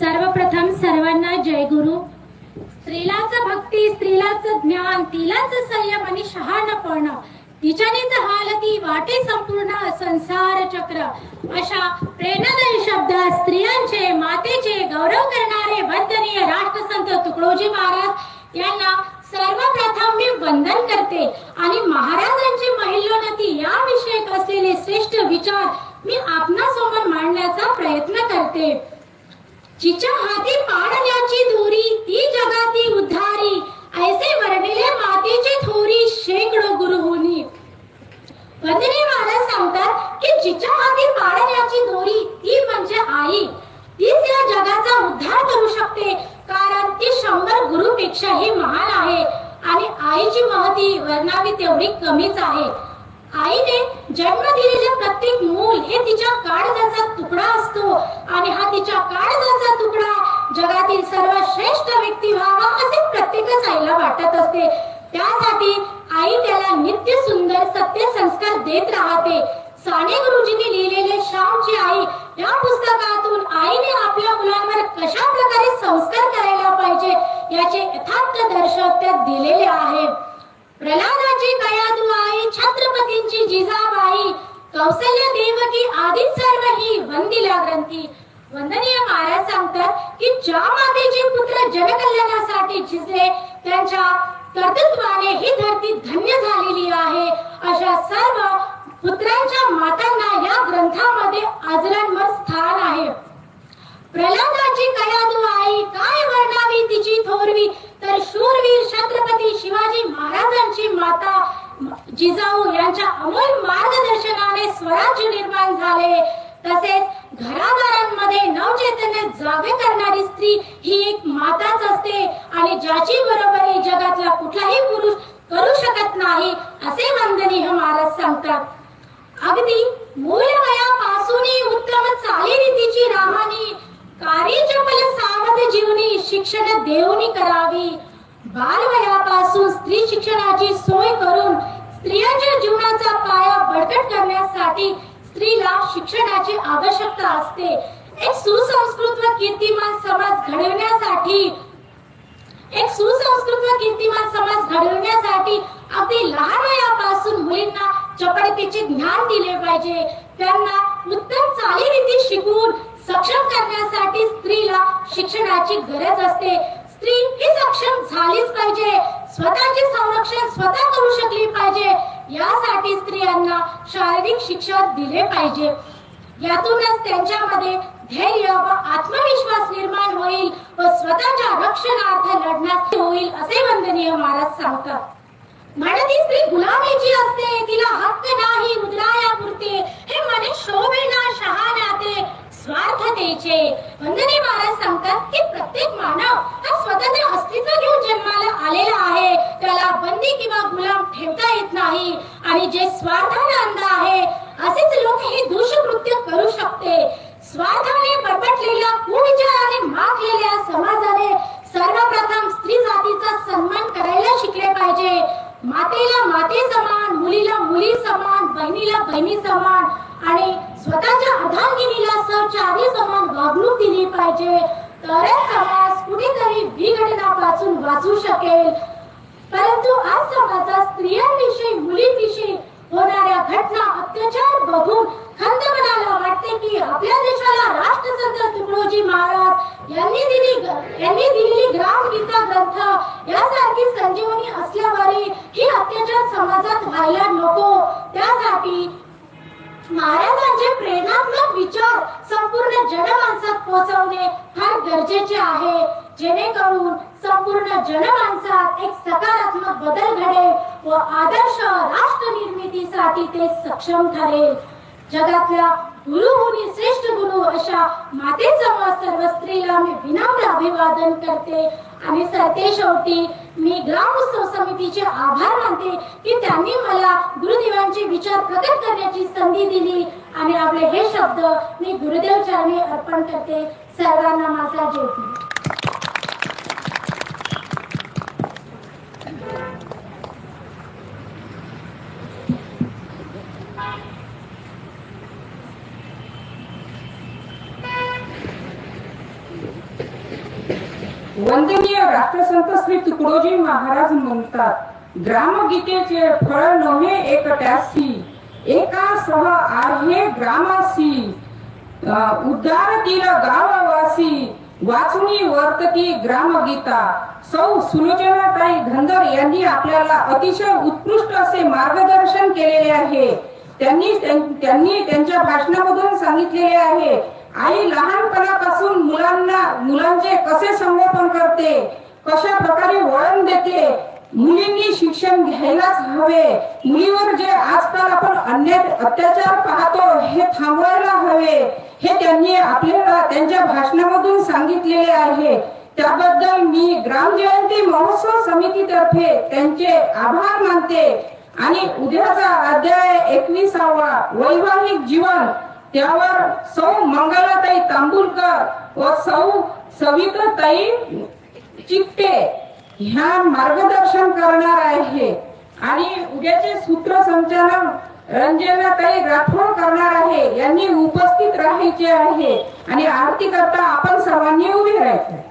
सर्वप्रथम सर्वांना जय गुरु. स्त्रीलाच भक्ती स्त्रीलाच ज्ञान तिलाच संयम आणि शहाणपण. तिच्यानेच हालती वाटे संपूर्ण संसार चक्र. अशा प्रेरणादायी शब्द स्त्रियांचे मातेचे गौरव करणारे वंदनीय राष्ट्रसंत तुकडोजी महाराज यांना सर्वप्रथम मी वंदन करते. आणि महाराजांची महिलोन्नती या विषयक असलेले श्रेष्ठ विचार मी आपणासमोर मांडण्याचा प्रयत्न करते. जिच्या हाती पाडण्याची दोरी ती जगाती उद्धारी. ऐसे वर्णिले मातेचे थोरी शेकडो गुरुहुनी वंदने महाराज सांगतात की जिच्या हाती पाडण्याची दोरी ती म्हणजे आई. तीच या जगाचा उद्धार करू शकते कारण ती शंभर गुरुपेक्षाही महान आहे. आणि आईची महती वर्णावी तेवढी कमीच आहे. आईने जन्म दिलेले प्रत्येक मूल हे तिच्या काळजाचा तुकडा असतो. आणि हा तिच्या काळजाचा तुकडा जगातील सर्वात श्रेष्ठ व्यक्ती व्हावा असे प्रत्येकच आईला वाटत असते. त्यासाठी आई त्याला नित्य सुंदर सत्य संस्कार देत राहते. साने गुरुजींनी लिहिलेले श्यामची आई या पुस्तकातून आईने आपल्या मुलांवर कशा प्रकारे संस्कार करायला पाहिजे याचे यथार्थ दर्शक त्यात दिलेले आहे. प्रल्हादाची दयादू आई छत्रपतींची जिजाबाई कौशल्य देवकी आदी सर्व ही वंदिला ग्रंथी. वंदनीय महाराज सांगतात की ज्या मातेचे पुत्र जनकल्याणासाठी झिजले त्यांच्या कर्तृत्वाने ही धरती धन्य झालेली आहे. अशा सर्व पुत्रांच्या मातांना या ग्रंथामध्ये अजरांवर स्थान आहे. प्रल्हादाची कला तू आई काय वर्णावी तिची थोरवी? तर शूरवीर छत्रपती शिवाजी महाराजांची माता जिजाऊ यांच्या अमोल मार्गदर्शनाने स्वराज्य निर्माण झाले. तसेच घरादारांमध्ये नवचैतन्य जागे करणारी स्त्री ही एक माताच असते आणि ज्याची बरोबरी जगातला कुठलाही पुरुष करू शकत नाही असे वंदनीय महाराज सांगतात. अगदी मूळ वयापासूनही उत्तम चालीरीतीची रामानी कार्य चपल जीवनी शिक्षण देवनी करावी. बालवयापासून स्त्री शिक्षणाची सोय करून स्त्रियांच्या जीवनाचा पाया बळकट करण्यासाठी स्त्रीला शिक्षणाची आवश्यकता असते. एक सुसंस्कृत व कीर्तिमान समाज घडवण्यासाठी एक सुसंस्कृत व कीर्तिमान समाज घडवण्यासाठी अगदी लहान वयापासून मुलींना चपळतेचे ज्ञान दिले पाहिजे. त्यांना उत्तम चालीरीती शिकून सक्षम करण्यासाठी स्त्रीला शिक्षणाची गरज असते. स्त्री ही सक्षम झालीच पाहिजे. स्वतःचे संरक्षण स्वतः करू शकली पाहिजे. यासाठी स्त्रियांना शारीरिक शिक्षण दिले पाहिजे. यातूनच त्यांच्यामध्ये धैर्य व आत्मविश्वास निर्माण होईल व स्वतःच्या रक्षणार्थ लढण्यास होईल असे वंदनीय महाराज सांगतात. म्हणती स्त्री गुलामीची असते. तिला हक्क नाही उदराया पुरते हे मने शोभेना शहाण्याते. स्वार्थतेचे वंदने महाराज सांगतात की प्रत्येक मानव हा स्वतंत्र अस्तित्व घेऊन जन्माला आलेला आहे. त्याला बंदी किंवा गुलाम ठेवता येत नाही. आणि जे स्वार्थाने अंध आहे असेच लोक हे दुष्कृत्य करू शकते. स्वार्थाने बरबटलेल्या कुविचाराने मागलेल्या समाजाने सर्वप्रथम स्त्री जातीचा सन्मान करायला शिकले पाहिजे. मातेला माते समान मुलीला मुली समान बहिणीला बहिणी समान. आणि स्वतःच्या अर्धांगिनीला सहचारी समान वागणूक दिली पाहिजे तरच समाज कुठेतरी विघटनापासून वाचू शकेल. परंतु आज समाजात स्त्रियांविषयी मुलींविषयी होणाऱ्या घटना अत्याचार बघून खंत मनाला वाटते की आपल्या देशाला राष्ट्रसंत तुकडोजी महाराज यांनी दिली यांनी दिलेली ग्राम गीता ग्रंथ यासारखी संजीवनी असल्यावरही ही अत्याचार समाजात व्हायला नको. त्यासाठी महाराजांचे प्रेरणात्मक विचार संपूर्ण जनमानसात पोहोचवणे फार गरजेचे आहे. जेणेकरून संपूर्ण जनमानसात एक सकारात्मक बदल घडेल व आदर्श राष्ट्र निर्मितीसाठी ते सक्षम ठरेल. जगातल्या गुरु होणी श्रेष्ठ गुरु अशा मातेसमोर सर्व स्त्रीला मी विनम्र अभिवादन करते. आणि सरते शेवटी मी ग्राम उत्सव समितीचे आभार मानते की त्यांनी मला गुरुदेवांचे विचार प्रकट करण्याची संधी दिली आणि आपले हे शब्द मी गुरुदेव चरणी अर्पण करते. सर्वांना माझा ज्योती वंदनीय राष्ट्रसंत श्री तुकडोजी महाराज म्हणतात ग्रामगीतेचे फळ नव्हे एकट्यासी एका सह आहे ग्रामासी उद्धार उद्धारतील गाववासी वाचनी वर्तती ग्रामगीता. सौ सुलोचनाताई धनगर यांनी आपल्याला अतिशय उत्कृष्ट असे मार्गदर्शन केलेले आहे. त्यांनी त्यांनी त्यांच्या भाषणामधून सांगितलेले आहे आई लहानपणापासून मुलांना मुलांचे कसे संगोपन करते कशा प्रकारे वळण देते मुलींनी शिक्षण घ्यायलाच हवे. मुलीवर जे आजकाल आपण अन्य अत्याचार पाहतो हे थांबवायला हवे. हे त्यांनी आपल्याला त्यांच्या भाषणामधून सांगितलेले आहे. त्याबद्दल मी ग्राम जयंती महोत्सव समितीतर्फे त्यांचे आभार मानते. आणि उद्याचा अध्याय एकविसावा वैवाहिक जीवन. त्यावर सौ मंगलाताई तांबुलकर व सौ सविताताई चिकटे ह्या मार्गदर्शन करणार आहे. आणि उद्याचे सूत्रसंचालन रंजनाताई राठोड करणार आहे. यांनी उपस्थित राहायचे आहे. आणि आरती करता आपण सर्वांनी उभे राहायचे.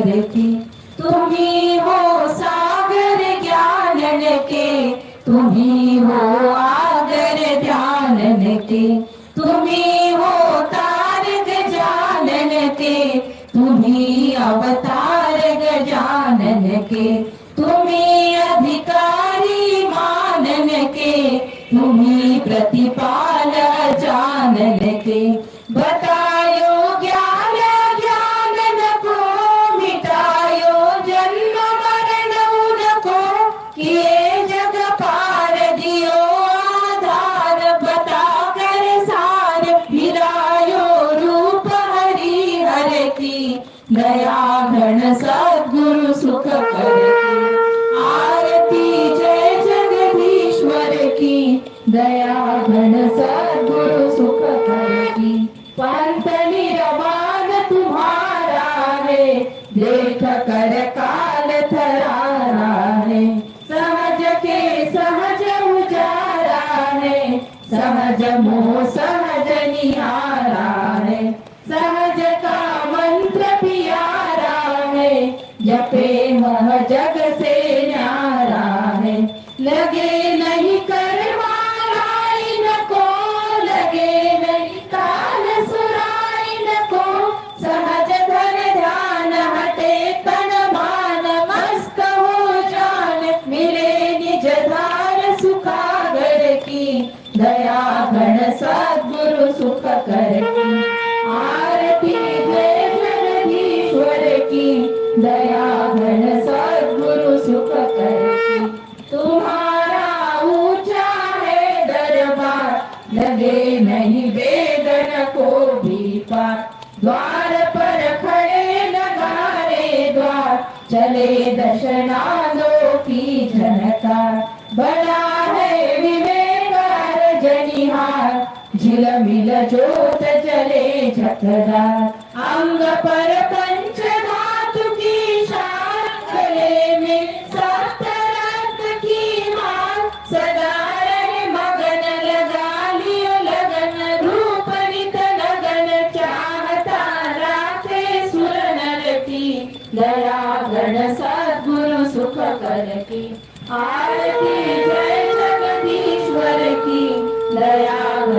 सुख तुम्ही हो सागर ज्ञान के तुम्ही हो आगर ध्यान के तुम्ही हो तारक जानन के तुम्ही अवतार जानन के तुम्ही अधिकारी मानन के तुम्ही प्रतिपाल जानन के बता जगदीश्वर की दया घन सद्गुरु सुख कर की पंत निरवान तुम्हारा है देख कर काल थरारा है. सहज के सहज उजारा है सहज मोह सहज निहारा है. सहज का मंत्र प्यारा है जपे मह जग से झिलमिल जोत जले झकदार अंग पर पंच धातु की शान गले में सप्तरत्न की माल सदा रहे मगन लगा लियो लगन रूप नित लगन चाहता राखे सुर नर की दया गण सद्गुरु सुख कर की आरती जय जगदीश्वर की. दया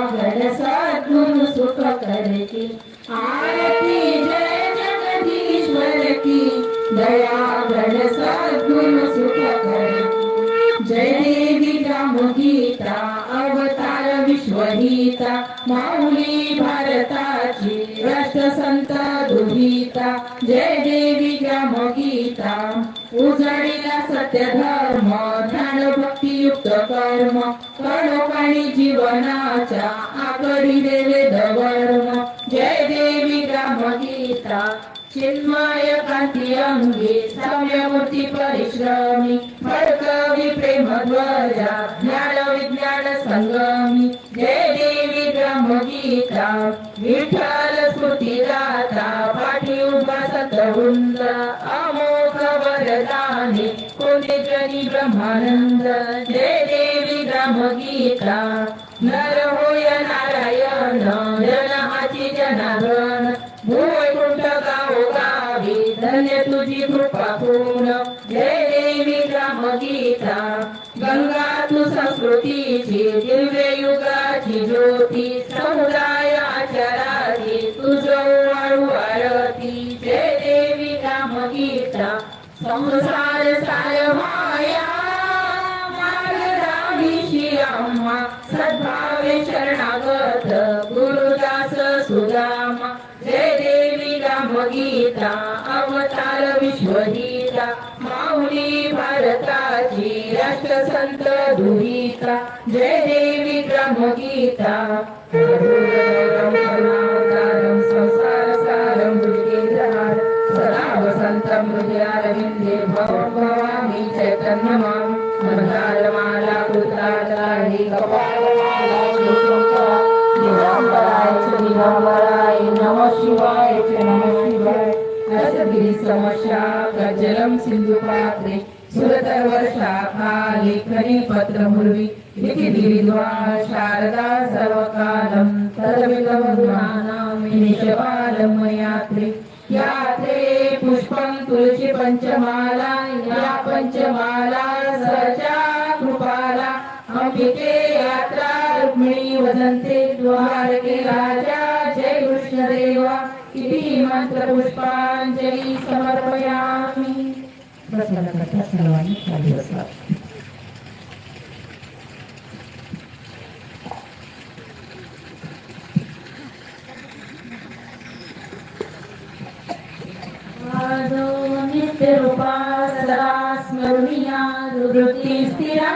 दया गण सुख कर आरती जय जगदीश्वर की सुख जय देवी गीता अवतार विश्वहिता माऊली भारताची राष्ट्रसंत दुहिता। जय देवी गीता उजळीला सत्य धर्म ज्ञान भक्तियुक्त कर्म आणि जीवनाच्या आकडी देवे धर्म जय देवी गीता. चिन्मय कांती अंगी सौम्यमूर्ती परिश्रमी. फडकवी प्रेम ध्वजा ज्ञान विज्ञान संगमी. जय देवी गीता. विठ्ठल स्मृती दाता पाठी उभा सतवृंद अमोघ वरदाने कोणते जनी ब्रह्मानंद. जय देवी गीता नर होय नारायण जन जनाची जनार्दन भूवैकुंठ गावो गावी धन्य तुझी कृपा पूर्ण. जय देवी गीता गंगा तू संस्कृतीची दिव्य युगाची ज्योती समुदाय राष्ट्रसंत दुहिता। जय देवी ब्रह्मगीता। करुणावतारं संसार सारं सदा वसन्तं भवं भवामि चैतन्यमां मन्दारमाला कपालमाला दिगम्बराय च दिगम्बराय नमः शिवाय च नमः शिवाय। गजलं सिन्धुपात्रे। सुरतर्वर्षा लेखनी पत्रमुर्वी लिखितिविद्वान् शारदा सर्वकालं तदविदमधुराणां निशबालमयात्रे यात्रे पुष्पं तुलसी पञ्चमाला या पञ्चमाला सचा कृपाला। यात्रा रुक्मिणी वदन्ते द्वारके राजा जय कृष्णदेवा। इति मंत्रपुष्पाञ्जलि समर्पया stres kadang-kadang segalanya lagi duduk istirahat.